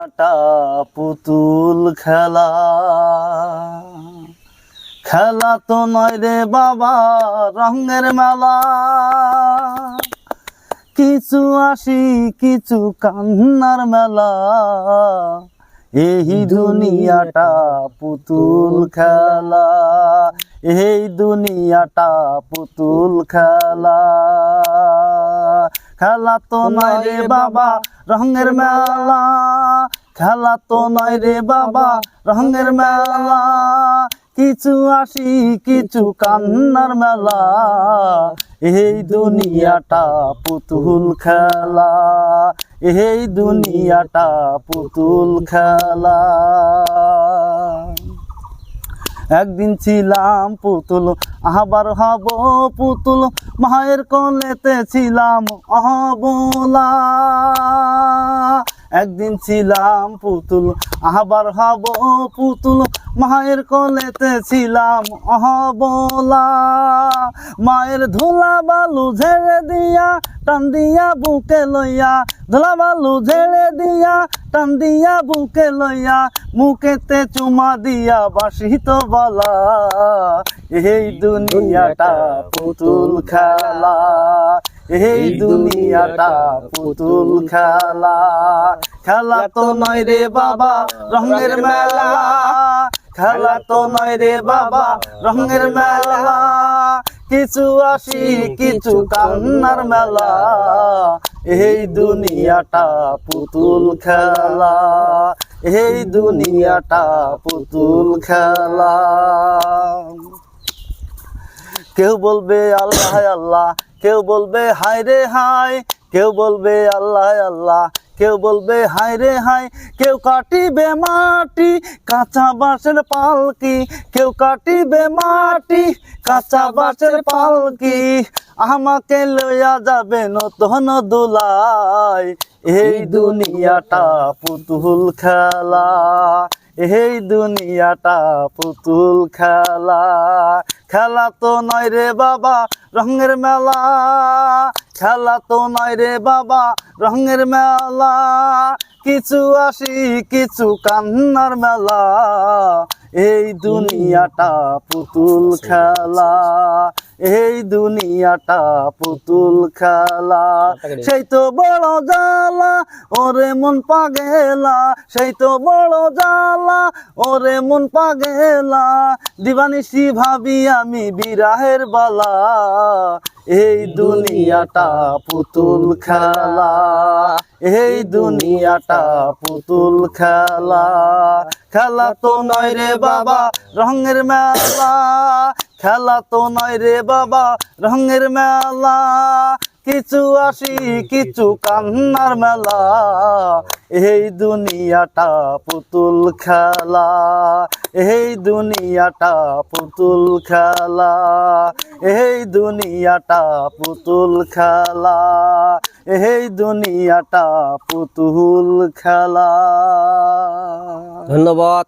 টা পুতুল খেলা। খেলা তো নয় রে বাবা, রঙের মেলা। কিছু আসি কিছু কান্নার মেলা। এই দুনিয়াটা পুতুল খেলা। এই দুনিয়াটা পুতুল খেলা। খেলা তো নয় রে বাবা, রঙের মেলা। খেলা তো নয় রে বাবা, রঙের মেলা। কিছু আসি কিছু কান্নার মেলা। এই দুনিয়াটা পুতুল খেলা। এই দুনিয়াটা পুতুল খেলা। একদিন ছিলাম পুতুল, আবার হব পুতুল। মায়ের কলেতে ছিলাম অহবলা একদিন ছিলাম পুতুল আবার হব পুতুল। মায়ের কোলেতে ছিলাম অহবলা। মায়ের ধুলা বালু ঝেড়ে দিয়া টান দিয়া বুকে লইয়া। ধুলা বালু ঝেড়ে দিয়া টান দিয়া বুকে লইয়া। মুখেতে চুমা দিয়া বাসিত বলা। এই দুনিয়াটা পুতুল খেলা। এই দুনিয়াটা পুতুল খেলা। খেলা তো নয় রে বাবা রঙের মেলা। খেলা তো নয় রে বাবা রঙের মেলা। কিছু আসি কিছু কান্নার মেলা। এই দুনিয়াটা পুতুল খেলা। এই দুনিয়াটা পুতুল খেলা। কেউ বলবে আল্লাহ আল্লাহ কেউ বলবে, হায় রে হায়। কেউ বলবে, আল্লাহ আল্লাহ। কেউ বলবে, হায় রে হায়। কেউ কাটিবে মাটি, কাঁচা বাঁশের পালকি। কেউ কাটিবে মাটি, কাঁচা বাঁশের পালকি। আমাকে লইয়া যাবে নতুন দুলাই এই দুনিয়াটা পুতুল খেলা। এই দুনিয়াটা পুতুল খেলা। খেলা তো নয় রে বাবা রঙের মেলা। খেলা তো নয় রে বাবা রঙের মেলা। কিছু আসি কিছু কান্নার মেলা। এই দুনিয়াটা পুতুল খেলা। এই দুনিয়াটা পুতুল খেলা। সেই তো বড় জ্বালা ওরে মন পাগেলা। সেই তো বড় জ্বালা ওরে মন পাগেলা। দিবানিসি ভাবি আমি বিরাহের বালা। এই দুনিয়াটা পুতুল খেলা। এই দুনিয়াটা পুতুল খেলা। খেলা তো নয় রে বাবা রঙের মেলা। খেলা তো নয় রে বাবা, রঙের মেলা। কিছু আসি কিছু কান্নার মেলা। এই দুনিয়াটা পুতুল খেলা। এই দুনিয়াটা পুতুল খেলা। এই দুনিয়াটা পুতুল খেলা। এই দুনিয়াটা পুতুল খেলা। ধন্যবাদ।